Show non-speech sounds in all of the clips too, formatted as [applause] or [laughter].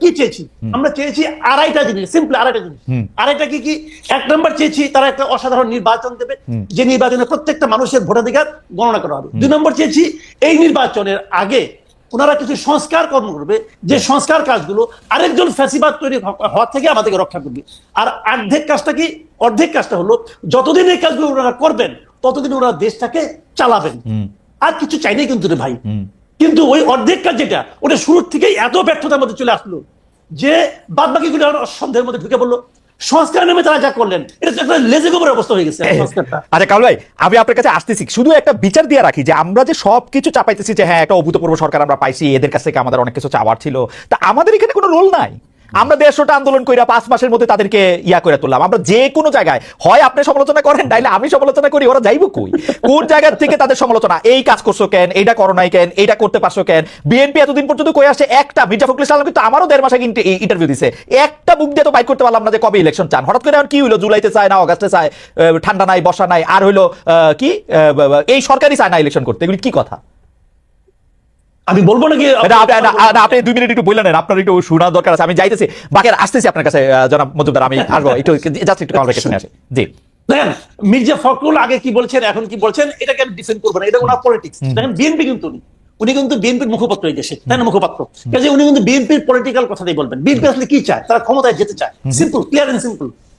কি চেয়েছি? আমরা চেয়েছি আড়াইটা জিনিস সিম্পল আড়াইটা জিনিস। আড়াইটা কি কি? এক নম্বর চেয়েছি তারা একটা অসাধারণ নির্বাচন দেবে। যে নির্বাচনে প্রত্যেকটা মানুষের ভোটাধিকার গণনা করা হবে। দুই নম্বর চেয়েছি এই নির্বাচনের আগে ওনারা কিছু সংস্কার কর্ম করবে। যে সংস্কার কাজগুলো আরেকজন ফ্যাসিবাদ তৈরি হ- হওয়ার থেকে আমাদেরকে রক্ষা করবে। আর অর্ধেক কাজটা কি? অর্ধেক কাজটা হলো যতদিন এই কাজগুলো ওনারা করবেন ততদিন ওনারা দেশটাকে চালাবেন। আর কিছু চাইনি কিন্তু রে ভাই। কিন্তু ওই অর্ধেক কাজ যেটা ওটা শুরুর থেকেই এত ব্যর্থতার মধ্যে চলে আসলো যে বাদ বাকি গুলো সন্দেহের মধ্যে ঢুকে পড়ল। সংস্কার নামে তারা যা করলেন এটা একটা লেজে গোবরের অবস্থা হয়ে গেছে [laughs] আচ্ছা কাল ভাই আমি আপনার কাছে আসতেছি। শুধু একটা বিচার দিয়ে রাখি যে আমরা যে সবকিছু চাপাইতেছি যে হ্যাঁ একটা অভূতপূর্ব সরকার আমরা পাইছি এদের কাছ থেকে আমাদের অনেক কিছু চাওয়ার ছিল তা আমাদের এখানে কোনো রোল নাই। আমরা দেড়শোটা আন্দোলন কইরা পাঁচ মাসের মধ্যে তাদেরকে ইয়া করে তুললাম। আমরা যে কোনো জায়গায়, হয় আপনি সমালোচনা করেন, নাইলে আমি সমালোচনা করি, ওরা যাইব কই? কোন জায়গা থেকে তাদের সমালোচনা? এই কাজ করছ কেন? এইটা করো নাই কেন? এইটা করতে পারছ কেন? বিএনপি এতদিন পর্যন্ত কই আসে? একটা, মির্জা ফখরুল ইসলাম কিন্তু আমারও দেড় মাস আগে ইন্টারভিউ দিছে। একটা বুক দিয়ে তো বাইক করতে পারলাম না যে কবে ইলেকশন চান। হঠাৎ করে এখন কি হইল? জুলাইতে চায় না, অগাস্টে চায় ঠান্ডা নাই, বর্ষা নাই, আর হইল কি? এই সরকারই চায় না ইলেকশন করতে। এগুলি কি কথা? আমি বলব নাকি আপনি দুই মিনিট একটু বললেন না, আপনার একটু শোনার দরকার আছে আমি যাইতেছি। বাকি আসতেছি আপনার কাছে জনাব মজুমদার আমি আসব একটু জাস্ট একটু কনভারসেশন শুনে আসি। জি। দেখেন মির্জা ফখরুল আগে কি বলছেন এখন কি বলছেন এটাকে আমি ডিফেন্ড করব না এটা ওনার পলিটিক্স দেখেন বিএনপি কিন্তু উনি উনি কিন্তু বিএনপির মুখপাত্র এই দেশে তাই না মুখপাত্র? কাজে উনি কিন্তু বিএনপির পলিটিক্যাল কথাই বলবেন। বিএনপি আসলে কি চায়? তারা ক্ষমতায় যেতে চায়। Simple clear and simple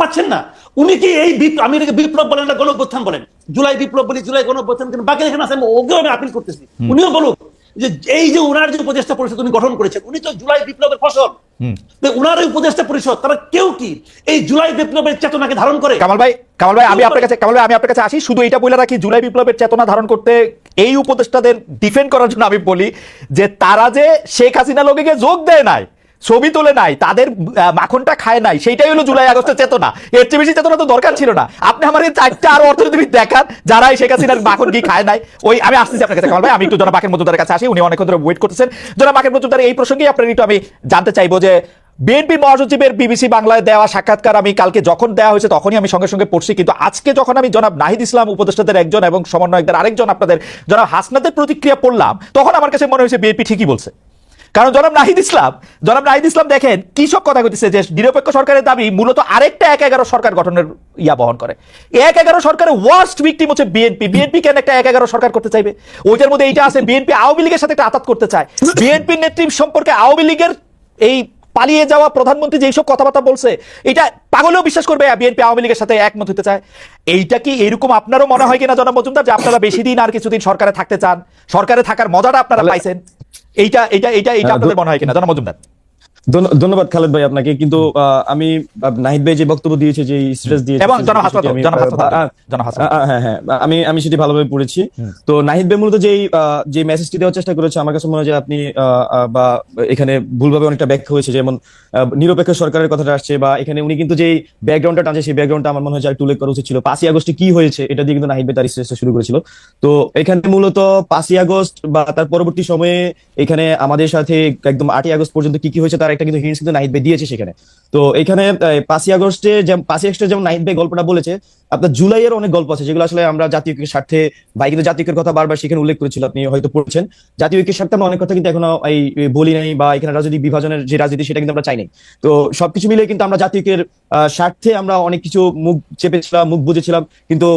পাচ্ছেন না। উনি কি এই আমি এটাকে বিপ্লব বলেন না গণঅভ্যুত্থান বলেন। জুলাই বিপ্লব বলি জুলাই গণঅভ্যুত্থান কিন্তু বাকি এখানে আছে ওকেও আমি আপিল করতেছি। উনিও বলুক যে এই যে উনার যে উপদেষ্টা পরিষদ উনি গঠন করেছেন উনি তো জুলাই বিপ্লবের ফসল। উনার এই উপদেষ্টা পরিষদ তারা কেউ কি এই জুলাই বিপ্লবের চেতনাকে ধারণ করে? কামাল ভাই কামাল ভাই আমি আপনার কাছে কামাল ভাই আমি আপনার কাছে আসি শুধু এটা বলে রাখি জুলাই বিপ্লবের চেতনা ধারণ করতে এই উপদেষ্টাদের ডিফেন্ড করার জন্য আমি বলি যে তারা যে শেখ হাসিনা লোকে যোগ দেয় নাই ছবি তোলে নাই, তাদের মাখনটা খায় নাই, সেইটাই হলো জুলাই আগস্টের চেতনা। এর চেয়ে বেশি চেতনা তো দরকার ছিল না। আপনি আমার এই চারটা আরও অর্থনীতিবিদ দেখান, যারা এই শেখ হাসিনার মাখন কি খায় নাই। ওই, আমি আসতেছি আপনার কাছে, কামাল ভাই, আমি একটু জনাব বাকের মজুদারের কাছে আসি, উনি অনেকক্ষণ ধরে ওয়েট করতেছেন। জনাব বাকের মজুদার এই প্রসঙ্গে আপনার একটু আমি জানতে চাইব যে বিএনপি মহাসচিবের বিবিসি বাংলায় দেওয়া সাক্ষাৎকার আমি কালকে যখন দেওয়া হয়েছে, তখনই আমি সঙ্গে সঙ্গে পড়ছি। কিন্তু আজকে যখন আমি জনাব নাহিদ ইসলাম উপদেষ্টাদের একজন এবং সমন্বয়কদের আরেকজন আপনাদের, জনাব হাসনাদের প্রতিক্রিয়া পড়লাম, তখন আমার কাছে মনে হয়েছে বিএনপি ঠিকই বলছে। কারণ জনাব নাহিদ ইসলাম জনাব নাহিদ ইসলাম দেখেন কি সব কথা কইতেছে যে নিরপেক্ষ সরকারের দাবি মূলত আরেকটা এক এগারো সরকার গঠনের ইয়া বহন করে। এক এগারো সরকারের ওয়ার্স্ট ভিকটিম হচ্ছে বিএনপি বিএনপি কেন একটা এক এগারো সরকার করতে চাইবে? ওইটার মধ্যে এইটা আছে বিএনপি আওয়ামী লীগের সাথে একটা আতাত করতে চায়। বিএনপির নেতৃত্ব সম্পর্কে আওয়ামী লীগের এই পালিয়ে যাওয়া প্রধানমন্ত্রী যেসব কথাবার্তা বলছে এটা পাগলেও বিশ্বাস করবে বিএনপি আওয়ামী লীগের সাথে একমত হতে চায়। এইটা কি এরকম আপনারও মনে হয় কিনা জনাব মজুমদার যে আপনারা বেশি দিন আর কিছুদিন সরকারে থাকতে চান? সরকারে থাকার মজাটা আপনারা পাইছেন। এইটা এইটা এইটা এইটা হ্যাঁ, আপনাদের মনে হয় কিনা? জানা মজুমদার। ধন্যবাদ খালেদ ভাই আপনাকে। কিন্তু আমি নাহিদ ভাই যে বক্তব্য দিয়েছে যে স্ট্রেস দিয়েছে আমি, হ্যাঁ হ্যাঁ আমি আমি সেটি ভালোভাবে পড়েছি। তো নাহিদ ভাই মূলত যেই যে মেসেজটি দেওয়ার চেষ্টা করেছে আমার কাছে মনে হয় যে আপনি বা এখানে ভুলভাবে অনেকটা ব্যাখ্যা হয়েছে যেমন নিরপেক্ষ সরকারের কথাটা আসছে বা এখানে উনি কিন্তু যেই ব্যাকগ্রাউন্ডটা টানছে সেই ব্যাকগ্রাউন্ডটা আমার মনে হয় যে একটু উল্লেখ করা উচিত ছিল। পাঁচই আগস্টে কি হয়েছে এটা দিয়ে কিন্তু নাহিদ ভাই তার স্ট্রেসটা শুরু করেছিল। তো এখানে মূলত পাঁচই আগস্ট বা তার পরবর্তী সময়ে এখানে আমাদের সাথে একদম আটই আগস্ট পর্যন্ত কি কি হয়েছে তার একটা কিন্তু হিন্টস কিন্তু নাহিদ ভাই দিয়েছে সেখানে। তো এখানে পাঁচই আগস্টে যেমন পাঁচই আগস্টে যেমন নাইট ভাই গল্পটা বলেছে আপনার জুলাইয়ের অনেক গল্প আছে, যেগুলো আসলে আমরা জাতীয় ঐক্যের স্বার্থে ভাই কিন্তু জাতীয় ঐক্যের কথা বারবার সেখানে উল্লেখ করেছিল, আপনি হয়তো পড়ছেন। জাতীয় ঐক্যের স্বার্থে আমরা অনেক কথা কিন্তু এখনও এই বলি নাই বা এখানে রাজনৈতিক বিভাজনের যে রাজনীতি সেটা কিন্তু আমরা চাই নাই। তো সবকিছু মিলে কিন্তু আমরা জাতীয় ঐক্যের স্বার্থে আমরা অনেক কিছু মুখ চেপেছিলাম, মুখ বুঝেছিলাম কিন্তু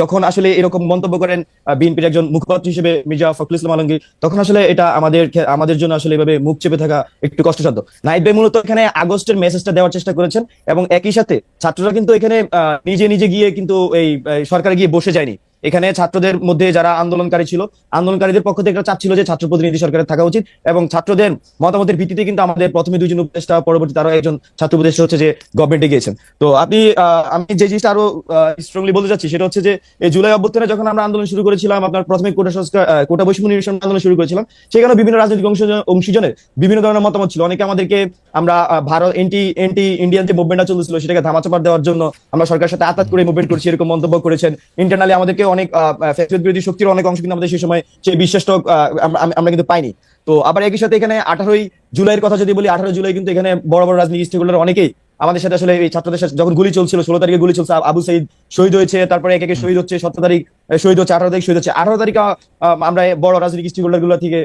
যখন আসলে এরকম মন্তব্য করেন বিএনপির একজন মুখপাত্র হিসেবে মির্জা ফখরুল ইসলাম আলমগীর, তখন আসলে এটা আমাদের আমাদের জন্য আসলে এভাবে মুখ চেপে থাকা একটু কষ্টসাধ্য। নাইট ভাই মূলত এখানে আগস্টের মেসেজটা দেওয়ার চেষ্টা করেছেন এবং একই সাথে ছাত্ররা কিন্তু এখানে নিজে নিজে গিয়ে কিন্তু এই সরকারে গিয়ে বসে যায়নি। এখানে ছাত্রদের মধ্যে যারা আন্দোলনকারী ছিল, আন্দোলনকারীদের পক্ষ থেকে চাপ ছিল যে ছাত্র প্রতিনিধি সরকারের থাকা উচিত এবং ছাত্রদের মতামতের ভিত্তিতে কিন্তু আমাদের প্রথমে দুইজন উপদেষ্টা পরবর্তী তারও একজন ছাত্র উপদেষ্টা হচ্ছে যে গভর্নমেন্টে গিয়েছেন। তো আপনি আমি যে জিনিসটা আরও স্ট্রংলি বলতে চাচ্ছি সেটা হচ্ছে যে এই জুলাই অভ্যুত্থানে যখন আমরা আন্দোলন শুরু করেছিলাম, আপনার প্রথমে কোটা সংস্কার কোটা বৈষম্য নিরসন আন্দোলন শুরু করেছিলাম সেখানে বিভিন্ন রাজনৈতিক অংশ- অংশীজনের বিভিন্ন ধরনের মতামত ছিল। অনেকে আমাদেরকে আমরা ভারত, এন্টি এন্টি ইন্ডিয়ান যে মুভমেন্টটা চলছিল সেটাকে ধামাচাপা দেওয়ার জন্য আমরা সরকারের সাথে আতাত করে মুভমেন্ট করছি, এরকম মন্তব্য করেছেন। ইন্টারনালি আমাদেরকে অনেক বিরোধী শক্তির অনেক অংশ কিন্তু আমাদের সেই সময় সেই বিশ্বাসটা আমরা- কিন্তু পাইনি। তো আবার একই সাথে এখানে আঠারোই জুলাইয়ের কথা যদি বলি, আঠারো জুলাই কিন্তু এখানে বড় বড় রাজনীতি স্টেকহোল্ডার অনেকেই আমাদের সাথে আসলে এই ছাত্রদের সাথে যখন গুলি চলছিল, ষোলো তারিখে গুলি চলছে, আবু সাইদ শহীদ হয়েছে, তারপরে এক একে শহীদ হচ্ছে, সতেরো তারিখ শহীদ হচ্ছে, আঠারো তারিখ শহীদ হচ্ছে। আঠারো তারিখ আমরা বড় রাজনৈতিক স্টেক হোল্ডারগুলো থেকে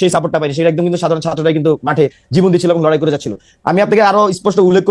সেই সাপোর্টটা পাইনি। সেটা একদম কিন্তু সাধারণ ছাত্ররা কিন্তু মাঠে জীবন দিচ্ছিল এবং লড়াই করে যাচ্ছিল। আমি আপনাকে আরও স্পষ্ট উল্লেখ